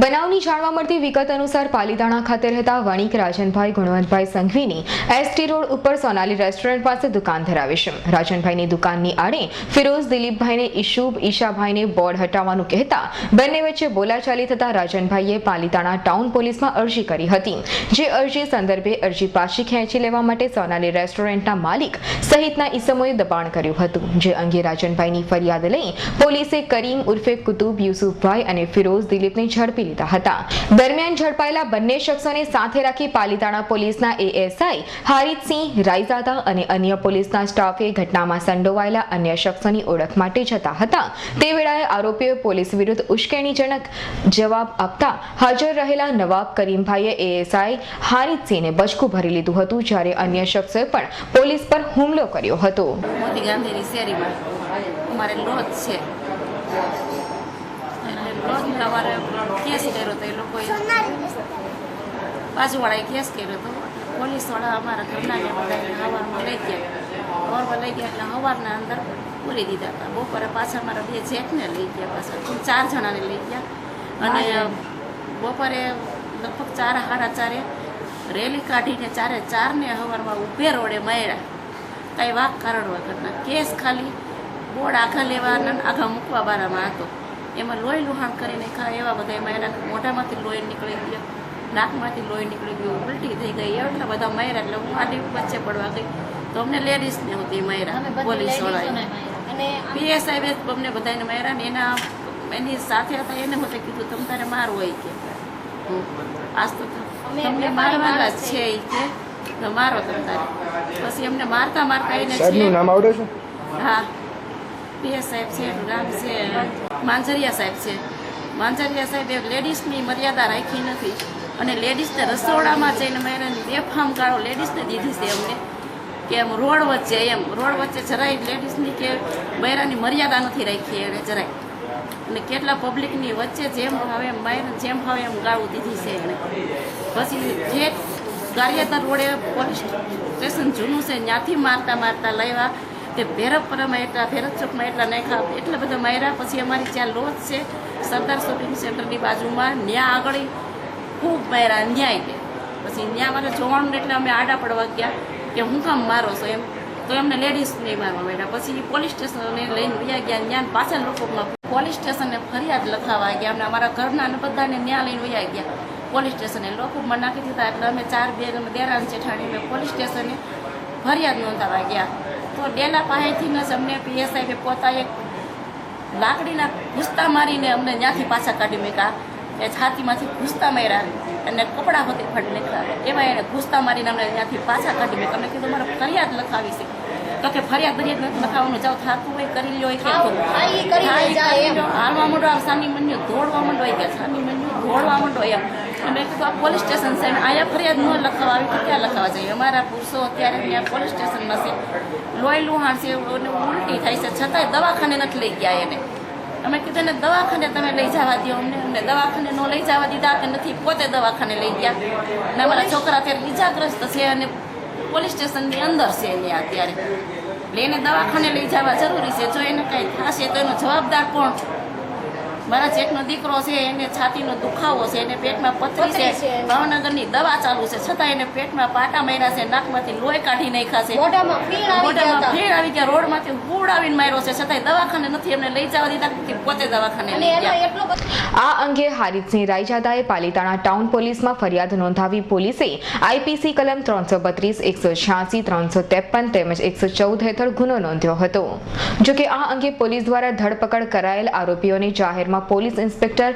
બનાવની જાણવા મળતી વિગત અનુસાર પાલીતાણા ખાતે રહેતા વણિક રાજનભાઈ ગુણવંતભાઈ સંઘવીની એસટી રોડ ઉપર સોનાલી રેસ્ટોરન્ટ પાસે દુકાન ધરાવે છે. રાજનભાઈની દુકાનની આડે ફિરોઝ દિલીપભાઈને ઈશુબ, ઈશાભાઈને બોર્ડ હટાવવાનું કહેતા બંને વચ્ચે બોલાચાલી થતાં રાજનભાઈએ પાલીતાણા ટાઉન પોલીસમાં અરજી કરી હતી. જે અરજી સંદર્ભે અરજી પાછી ખેંચી લેવા માટે સોનાલી રેસ્ટોરન્ટના માલિક સહિતના ઈસમોએ દબાણ કર્યું હતું. જે અંગે રાજનભાઈની ફરિયાદ લઈ પોલીસે કરીમ ઉર્ફે કુતુબ યુસુફભાઈ અને ફિરોઝ દિલીપને ઝડપી લીધા હતા. દરમિયાન ઝડપાયેલા બંને શખ્સોને સાથે રાખી પાલીતાણા પોલીસના એએસઆઈ હારિતસિંહ રાયઝાદા અને અન્ય પોલીસના સ્ટાફે ઘટનામાં સંડોવાયેલા અન્ય શખ્સોની ઓળખ માટે જતા હતા. તે વેળાએ આરોપીઓએ પોલીસ વિરુદ્ધ ઉશ્કેરણીજનક જવાબ આપતા હાજર રહેલા નવાબ કરીમભાઈએ એએસઆઈ હારિતસિંહને બચકું ભરી લીધું હતું, જ્યારે અન્ય શખ્સોએ પણ પોલીસ પર હુમલો કર્યો હતો. મોતી ગાંધીની શેરીમાં. અમારે લોજ છે. અમારે કેસ કર્યો તો એ લોકોએ. બાજુવાળાએ કેસ કર્યો તો પોલીસવાળા અમારા ઘરનાને બધાને હવારમાં લઈ ગયા. હવારમાં લઈ ગયા એટલે હવારના અંદર પૂરી દીધા હતા. બપોરે પાછા મારા બે જેઠને લઈ ગયા પાછા. ચાર જણાને લઈ ગયા. અને બપોરે લગભગ ચાર સાડા ચારે રેલી કાઢીને ચારે ચારને હવારમાં ઉભે રોડે માર્યા. કાંઈ વાક કારણ વગરના કેસ ખાલી બોર્ડ આખા લેવા આખા મૂકવા બારામાં હતો. એમાં લોહી લુહાણ કરીને ખા એવા બધા એમાં એના મોઢામાંથી લોહી નીકળી ગયો નાકમાંથી લોહી નીકળી ગયું ઉલટી થઈ ગઈ એટલા બધા માર્યા એટલે હું આની વચ્ચે પડવા ગઈ. તો અમને લેડીઝને હતી માર્યા પોલીસ વાળાએ. પીએસઆઈ અમને બધાને માર્યા ને એના એની સાથે હતા એને મને કીધું તમ તારે મારવું હોય કે. આજ તો તમને મારવાના છે. એ કે તો મારો તમ તારે. પછી અમને મારતા મારતા એને નામ આવડે છે? હા. પીએસ સાહેબ છે રામ છે, માંજરિયા સાહેબ છે. માંજરિયા સાહેબે લેડીઝની મર્યાદા રાખી નથી. અને લેડીઝને રસોડામાં જઈને મેં બેફામ ગાળો લેડીઝને દીધી છે અમને કે એમ રોડ વચ્ચે એમ, રોડ વચ્ચે જરાય લેડીઝની કે બૈરાની મર્યાદા નથી રાખી એને જરાય. અને કેટલા પબ્લિકની વચ્ચે જેમ હવે એમ બૈરાને જેમ હવે એમ ગાળું દીધી છે એને પછી જે ગારિયાતર રોડે પોલીસ સ્ટેશન જૂનું છે, ત્યાંથી મારતા મારતા લાવ્યા. તે ભેરપુરામાં એટલા, ભેરત ચોકમાં એટલા નાખ્યા એટલા બધા માર્યા. પછી અમારી જ્યાં લોજ છે, સરદાર શોપિંગ સેન્ટરની બાજુમાં. ત્યાં આગળ ખૂબ માર્યા, ન્યાય કે પછી ત્યાં મારે જોવાનું એટલે અમે આડા પડવા ગયા કે હું કામ મારો છો એમ. તો એમને લેડીઝ નહીં મારવા માંડ્યા. પછી પોલીસ સ્ટેશને લઈને વયા ગયા. ત્યાં પાછા લોકોમાં પોલીસ સ્ટેશને ફરિયાદ લખાવા ગયા. અમને અમારા ઘરના ને બધાને ત્યાં લઈને વયા ગયા. પોલીસ સ્ટેશને લોકોમાં નાખી દીધા. એટલે અમે ચાર બે અમે જેઠાણી અમે પોલીસ સ્ટેશને ફરિયાદ નોંધાવા ગયા. તો ડેલા પાસેથી જ અમને પીએસઆઈ પોતા એક લાકડીના ઘૂસતા મારીને અમને ત્યાંથી પાછા કાઢી મૂક્યા. એ છાતીમાંથી ઘૂસતા માર્યા અને કપડાં હોતી ફટ નીકળ્યા. એમાં એને ઘૂસતા મારીને અમને ત્યાંથી પાછા કાઢી મૂક્યા. અમને કીધું મારે ફરિયાદ લખાવી છે. તો કે ફરિયાદ ફરિયાદ નથી લખાવવાનું. જાઓ થાતું હોય કરી લ્યો કે. હાલવા માંડો આ સાની મન્યુ દોડવા માંડો કે સાની મંડ્યો દોડવા માંડો એમ. મેં કીધું આ પોલીસ સ્ટેશન છે. અહીંયા ફરિયાદ ન લખાવા આવી તો ક્યાં લખાવા જઈએ? અમારા પુરુષો અત્યારે ત્યાં પોલીસ સ્ટેશનમાં છે. લોહી લુહાણ છે ઉલટી થાય છે. છતાંય દવાખાને નથી લઈ ગયા એને. અમે કીધું ને દવાખાને તમે લઈ જવા દો અમને અમને દવાખાને ન લઈ જવા દીધા કે નથી પોતે દવાખાને લઈ ગયા. અને અમારા છોકરા અત્યારે ઈજાગ્રસ્ત છે અને પોલીસ સ્ટેશનની અંદર છે એને અત્યારે. એને દવાખાને લઈ જવા જરૂરી છે. જો એને કંઈ થશે તો એનો જવાબદાર કોણ? મારા જેઠનો દીકરો છે એને છાતીનો દુખાવો છે એને પેટમાં પથરી છે. ભાવનગરની દવા ચાલુ છે. છતાં એને પેટમાં પાટા માર્યા છે નાકમાંથી લોહી કાઢી નાખ્યા છે. મોઢામાં આવી ગયા રોડમાંથી હુડાવીને માર્યો છે. છતાંય દવાખાને નથી. એમને લઈ જવા દીધા કે પોતે દવાખાને આ અંગે હારીતસિંહ રાયજાદાએ પાલીતાણા ટાઉન પોલીસમાં ફરિયાદ નોંધાવી પોલીસે આઈપીસી કલમ ત્રણસો બત્રીસ એકસો છ્યાસી ત્રણસો ત્રેપન તેમજ એકસો ચૌદ હેઠળ ગુનો નોંધ્યો હતો. જોકે આ અંગે પોલીસ દ્વારા ધરપકડ કરાયેલ આરોપીઓને જાહેરમાં પોલીસ ઇન્સ્પેક્ટર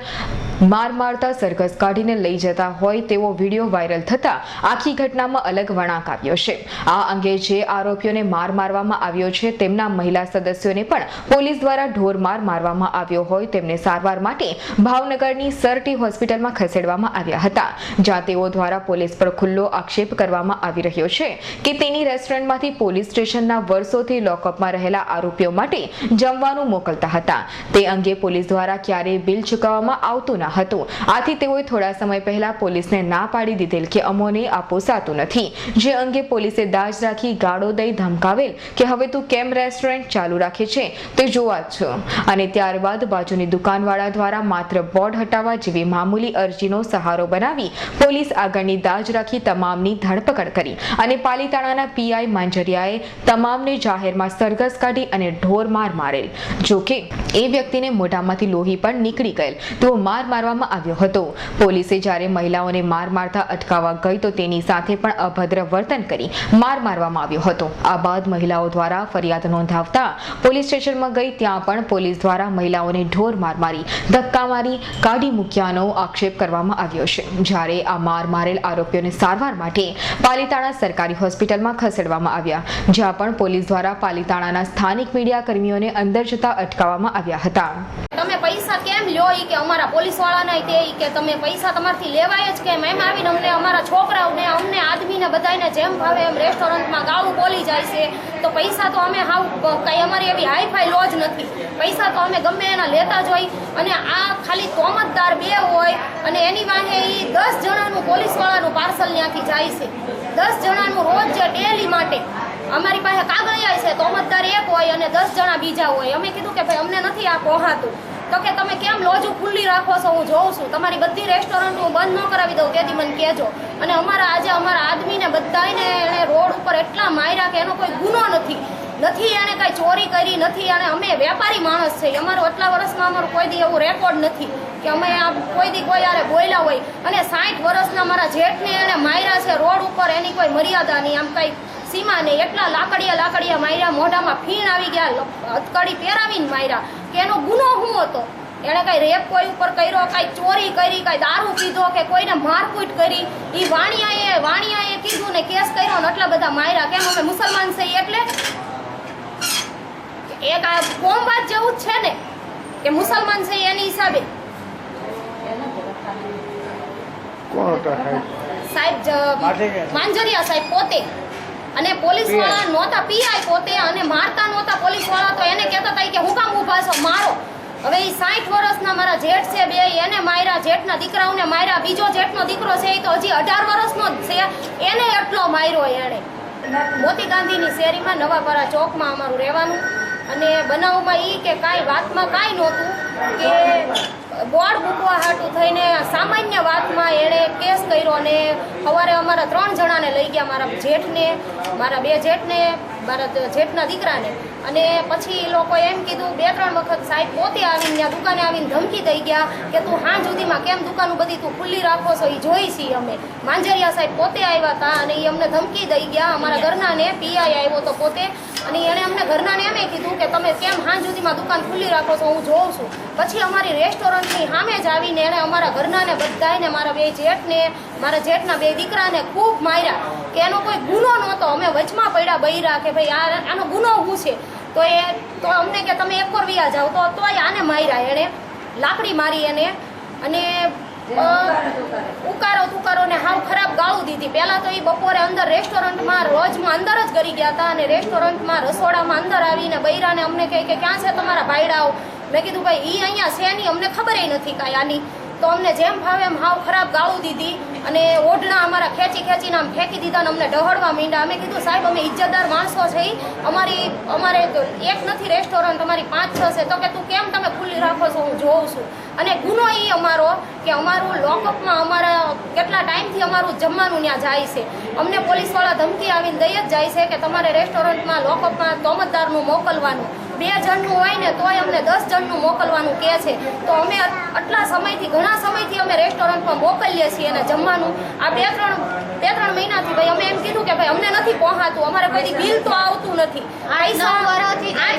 માર મારતા સરઘસ કાઢીને લઈ જતા હોય તેવો વીડિયો વાયરલ થતા આખી ઘટનામાં અલગ વળાંક આવ્યો છે. આ અંગે જે આરોપીઓને માર મારવામાં આવ્યો છે તેમના મહિલા સદસ્યોને પણ પોલીસ દ્વારા ઢોર માર મારવામાં આવ્યો હોય તેમને સારવાર માટે ભાવનગરની સરટી હોસ્પિટલમાં ખસેડવામાં આવ્યા હતા. જ્યાં તેઓ દ્વારા પોલીસ પર ખુલ્લો આક્ષેપ કરવામાં આવી રહ્યો છે કે તેની રેસ્ટોરન્ટમાંથી પોલીસ સ્ટેશનના વર્ષોથી લોકઅપમાં રહેલા આરોપીઓ માટે જમવાનું મોકલતા હતા. તે અંગે પોલીસ દ્વારા ક્યારેય બિલ ચૂકવવામાં આવતું ના હતું. આથી તેઓએ થોડા સમય પહેલા પોલીસને ના પાડી દીધેલ કે અમોને આ પોસાતું નથી. જે અંગે પોલીસે દાજ રાખી ગાળો દઈ ધમકાવેલ કે હવે તું કેમ રેસ્ટોરન્ટ ચાલુ રાખે છે તે જોવા જ છો. અને ત્યારબાદ બાજુની દુકાનવાળા દ્વારા માત્ર બોર્ડ હટાવવા જેવી મામૂલી અરજીનો સહારો બનાવી પોલીસ આગળની દાજ રાખી તમામની ધરપકડ કરી. અને પાલીતાણાના પીઆઈ માંજરિયાએ તમામને જાહેરમાં સરઘસ કાઢી અને ઢોર માર મારેલ. જોકે એ વ્યક્તિને મોઢામાંથી લોહી પણ નીકળી ગયેલ. તેઓ માર મારવામાં આવ્યો હતો. પોલીસે જ્યારે મહિલાઓને માર મારતા અટકાવવા ગઈ તો તેની સાથે પણ અભદ્ર વર્તન કરી માર મારવામાં આવ્યો હતો. આ બાદ મહિલાઓ દ્વારા ફરિયાદ નોંધાવતા પોલીસ સ્ટેશનમાં ગઈ ત્યાં પણ પોલીસ દ્વારા મહિલાઓને ઢોર માર મારી, ધક્કા મારી કાઢી મૂક્યાનો આક્ષેપ કરવામાં આવ્યો છે. જ્યારે આ માર મારેલ આરોપીઓને સારવાર માટે પાલીતાણા સરકારી હોસ્પિટલમાં ખસેડવામાં આવ્યા, જ્યાં પણ પોલીસ દ્વારા પાલીતાણાના સ્થાનિક મીડિયા કર્મીઓને અંદર જતા અટકાવવામાં આવ્યા હતા. તમે પૈસા કેમ લ્યો ઈ કે અમારા પોલીસ વાળાના તે એ કે તમે પૈસા તમારથી લેવાય જ કેમ? એમ આવીને અમને અમારા છોકરાઓને, અમને આદમીને બધાને જેમ ભાવે એમ રેસ્ટોરન્ટમાં ગાળું બોલી જાય છે. તો પૈસા તો અમે હાવ કંઈ અમારી એવી હાઈફાઈ જ નથી. પૈસા તો અમે ગમે એના લેતા જ હોય અને આ ખાલી તોમતદાર બે હોય અને એની વાંહે એ દસ જણાનું પોલીસવાળાનું પાર્સલ ત્યાંથી જાય છે. દસ જણાનું રોજ ડેલી માટે. અમારી પાસે કાગળિયા છે, તોમતદાર એક હોય અને દસ જણા બીજા હોય. અમે કીધું કે ભાઈ અમને નથી આ પોહાતું. તો કે તમે કેમ લોજુ ખુલ્લી રાખો છો, હું જોઉં છું. તમારી બધી રેસ્ટોરન્ટ હું બંધ ન કરાવી દઉં, તેથી મને કહેજો. અને અમારા આજે અમારા આદમીને બધાને એણે રોડ ઉપર એટલા માર્યા કે એનો કોઈ ગુનો નથી. નથી એણે કાંઈ ચોરી કરી, નથી અને અમે વેપારી માણસ છે. અમારો આટલા વર્ષમાં અમારું કોઈ દી એવું રેકોર્ડ નથી કે અમે આ કોઈ દી કોઈ યારે બોલ્યા હોય. અને સાઠ વર્ષના મારા જેઠને એણે માર્યા છે રોડ ઉપર, એની કોઈ મર્યાદા નહીં. આમ કાંઈ સીમા નહીં એટલા લાકડિયા લાકડિયા માર્યા, મોઢામાં ફીણ આવી ગયા હથકડી પહેરાવીને માર્યા. કે એનો ગુનો શું હતો? એણે કાંઈ રેપ કોઈ ઉપર કર્યો કાંઈ ચોરી કરી કાંઈ દારૂ પીધો કે કોઈને મારકૂટ કરી? એ વાણિયાએ વાણિયાએ કીધું ને કેસ કર્યો ને એટલા બધા માર્યા. કેમ અમે મુસલમાન છીએ એટલે? એક આ કોમવાદ જેવું જ છે ને કે મુસલમાન છે એની હિસાબે. સાહેબ? માંજરિયા સાહેબ પોતે. અને પોલીસવાળા નહોતા પીઆઈ પોતે અને મારતા નહોતા પોલીસવાળા તો એને કહેતા હતા કે હું છો મારો. હવે એ સાઠ વર્ષના મારા જેઠ છે બે, એને માર્યા જેઠના દીકરાઓને માર્યા, બીજો જેઠનો દીકરો છે એ તો હજી અઢાર વર્ષનો જ છે. એને એટલો માર્યો એણે. મોતી ગાંધીની શેરીમાં નવાપરા ચોકમાં અમારું રહેવાનું. અને બનાવમાં એ કે કાંઈ વાતમાં કાંઈ નહોતું કે બોર્ડ મૂકવા હાટું થઈને સામાન્ય વાતમાં એણે કેસ કર્યો અને સવારે અમારા ત્રણ જણાને લઈ ગયા મારા જેઠને મારા બે જેઠને મારા જેઠના દીકરાને. અને પછી એ લોકો એમ કીધું બે ત્રણ વખત સાહેબ પોતે આવીને ત્યાં દુકાને આવીને ધમકી દઈ ગયા કે તું હા સુધીમાં કેમ દુકાનો બધી તું ખુલ્લી રાખો છો એ જોઈ છીએ અમે. માંજરિયા સાહેબ પોતે આવ્યા હતા અને એ અમને ધમકી દઈ ગયા. અમારા ઘરનાને પીઆઈ આવ્યો તો પોતે. અને એણે અમને ઘરનાને એમ કીધું કે તમે કેમ હાં સુધીમાં દુકાન ખુલ્લી રાખો છો, હું જોઉં છું. પછી અમારી રેસ્ટોરન્ટની સામે જ આવીને એણે અમારા ઘરનાને બધાને મારા બે જેઠને, મારા જેઠના બે દીકરાને ખૂબ માર્યા કે એનો કોઈ ગુનો નહોતો. અમે વચમાં પડ્યા બૈરા કે ભાઈ, આ આનો ગુનો હું છે? તો એ, તો અમને કે તમે એક વિયા જાઓ. તો તોય આને માર્યા એણે, લાકડી મારી એને. અને ઉકારો તુકારો ને હાવ ખરાબ ગાળું દીધી. પહેલાં તો એ બપોરે અંદર રેસ્ટોરન્ટમાં રોજમાં અંદર જ કરી ગયા હતા અને રેસ્ટોરન્ટમાં રસોડામાં અંદર આવીને બૈરાને અમને કહે કે ક્યાં છે તમારા ભાઈડાઓ મેં કીધું, ભાઈ એ અહીંયા છે નહીં, અમને ખબર નથી કાંઈ આની. તો અમને જેમ ફાવે એમ હાવ ખરાબ ગાળું દીધી. અને ઓઢણા અમારા ખેંચી ખેંચીને આમ ફેંકી દીધા અને અમને ડહડવા માંડ્યા. અમે કીધું, સાહેબ, અમે ઇજ્જતદાર માણસો છે. અમારી, અમારે એક નથી રેસ્ટોરન્ટ અમારી પાંચ, છ છે. તો કે તું કેમ તમે ખુલ્લી રાખો છો? હું જોઉં છું. અને ગુનો એ અમારો કે અમારું લોકઅપમાં અમારા કેટલા ટાઈમથી અમારું જમવાનું ત્યાં જાય છે. અમને પોલીસવાળા ધમકી આવીને દઈ જ જાય છે કે તમારે રેસ્ટોરન્ટમાં લોકઅપમાં તોમતદારનું મોકલવાનું. બે જણનું હોય ને તોય અમને દસ જણનું મોકલવાનું કહે છે. તો અમે આટલા સમયથી ઘણા સમયથી અમે રેસ્ટોરન્ટમાં મોકલીએ છીએ અને જમવાનું. આ બે ત્રણ બે ત્રણ મહિનાથી ભાઈ અમે એમ કીધું કે ભાઈ અમને નથી પહોંચાતું અમારે કોઈ બિલ તો આવતું નથી.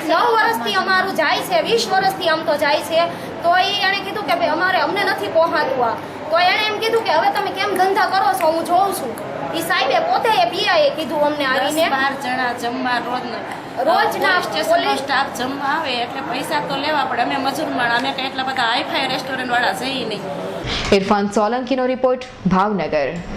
નવ વર્ષથી અમારું જાય છે વીસ વર્ષથી આમ તો જાય છે. તો એણે કીધું કે ભાઈ અમારે અમને નથી પહોંચાતું આ. તો એણે એમ કીધું કે હવે તમે કેમ ધંધા કરો છો? હું જોઉં છું. એ સાહેબે પોતે એ પીઆઈએ કીધું અમને આવીને. બાર જણા જમવા રોજ રોજ ના પોલીસ- સ્ટાફ જમવા આવે એટલે પૈસા તો લેવા પડે. અમે મજૂર માણ અમે કંઈ એટલા બધા હાઈફાઈ રેસ્ટોરન્ટ વાળા જઈ નહીં. ઇરફાન સોલંકીનો રિપોર્ટ ભાવનગર.